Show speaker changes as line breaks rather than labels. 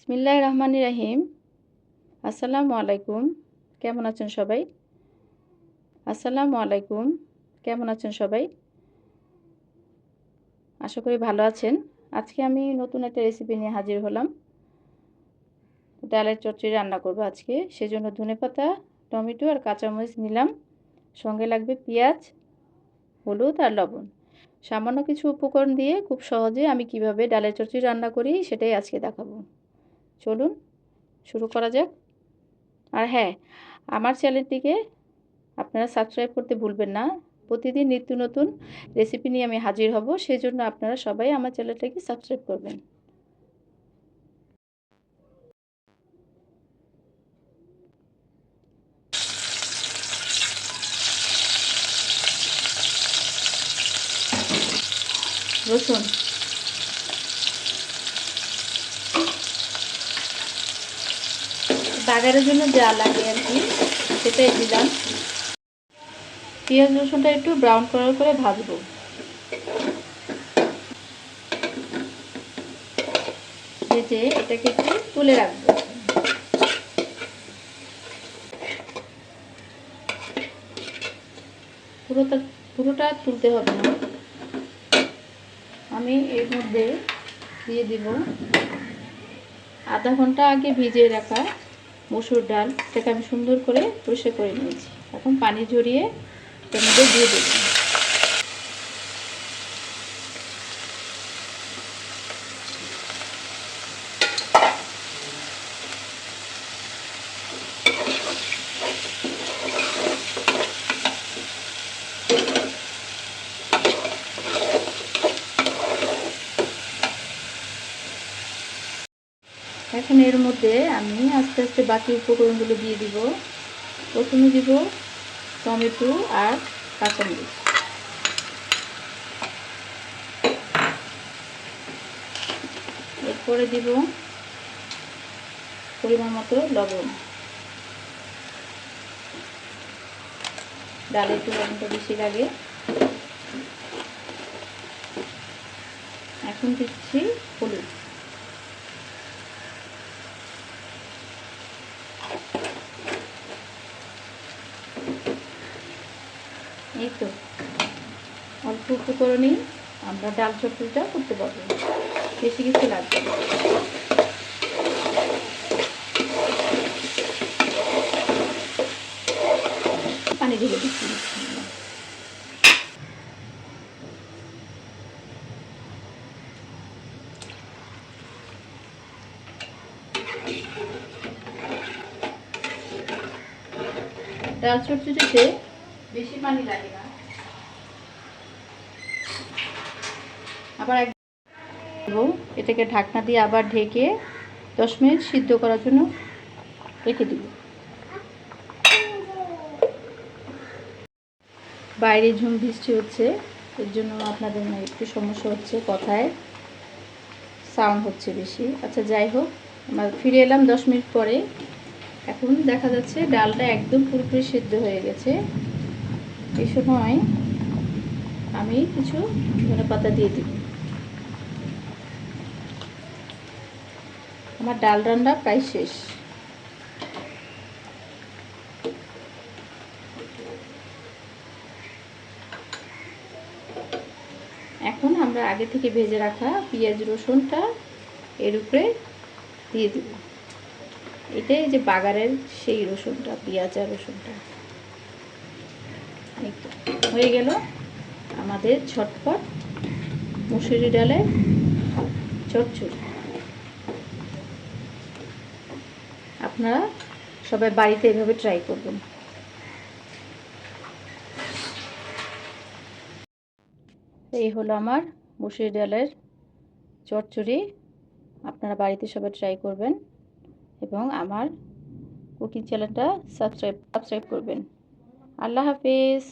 বিসমিল্লাহ রহমান রাহিম আসসালামু আলাইকুম। কেমন আছেন সবাই? আসসালামু আলাইকুম। কেমন আছেন সবাই? আশা করি ভালো আছেন। আজকে আমি নতুন একটা রেসিপি নিয়ে হাজির হলাম। ডালের চচ্চড়ি রান্না করব আজকে। সেজন্য ধনেপাতা টমেটো আর কাঁচামরিচ নিলাম। সঙ্গে লাগবে পেঁয়াজ, হলুদ আর লবণ। সামান্য কিছু উপকরণ দিয়ে খুব সহজে আমি কীভাবে ডালের চচ্চড়ি রান্না করি সেটাই আজকে দেখাবো। চলুন, শুরু করা যাক। আর হ্যাঁ আমার চ্যানেলটিকে আপনারা সাবস্ক্রাইব করতে ভুলবেন না। প্রতিদিন নিত্য নতুন রেসিপি নিয়ে আমি হাজির হব, সেজন্য আপনারা সবাই আমার চ্যানেলটাকে সাবস্ক্রাইব করবেন। রসুন। বাগারের জন্য যা লাগে আর কি, সেটাই দিলাম। পেঁয়াজ রসুনটা একটু ব্রাউন কালার করে ভাজবো। ভেজে এটাকে একটু তুলে রাখব। পুরোটা পুরোটা তুলতে হবে না। আমি এর মধ্যে দিয়ে দিব। আধা ঘণ্টা আগে ভিজিয়ে রাখা মসুর ডাল সেটাকে আমি সুন্দর করে পরিষ্কার করে নিয়েছি। এখন পানি ঝরিয়ে এর মধ্যে দিয়ে দেব। এখন এর মধ্যে আমি আস্তে আস্তে বাকি উপকরণগুলো দিয়ে দিব। প্রথমে দিব টমেটো আর কাঁচামরিচ। এরপরে দিব পরিমাণ মতো লবণ। ডালে একটু লবণটা বেশি লাগে। এখন দিচ্ছি হলুদ এই তো। অল্প উপকরণেই আমরা ডাল চটচড়িটা করতে পারব। বেশি কিছু লাগবে পানি ঢেলে দিচ্ছি। ডাল চটচড়িতে বেশি পানি লাগে না। আবার এটাকে ঢাকনা দিয়ে আবার ঢেকে দশ মিনিট সিদ্ধ করার জন্য রেখে দিব। বাইরে ঝুম বৃষ্টি হচ্ছে, এর জন্য আপনাদের একটু সমস্যা হচ্ছে, কথায় সাউন্ড হচ্ছে বেশি। আচ্ছা যাই হোক, আমরা ফিরে এলাম দশ মিনিট পরে। এখন দেখা যাচ্ছে ডালটা একদম পুরোপুরি সিদ্ধ হয়ে গেছে। এই সময় আমি কিছু ধনে পাতা দিয়ে দিব আমার ডাল রান্না প্রায় শেষ। এখন আমরা আগে থেকে ভেজে রাখা পেঁয়াজ রসুনটা এর উপরে দিয়ে দিব। এটাই যে বাগারের সেই রসুনটা, পেঁয়াজ আর রসুনটা। হয়ে গেল আমাদের ছটপট মুসুরি ডালে চটচড়ি আপনারা সবাই বাড়িতে এভাবে ট্রাই করবেন। এই হলো আমার মুসুরি ডালের চটচড়ি আপনারা বাড়িতে সবাই ট্রাই করবেন এবং আমার কুকিং চ্যানেলটা সাবস্ক্রাইব সাবস্ক্রাইব করবেন। আল্লাহ হাফিজ।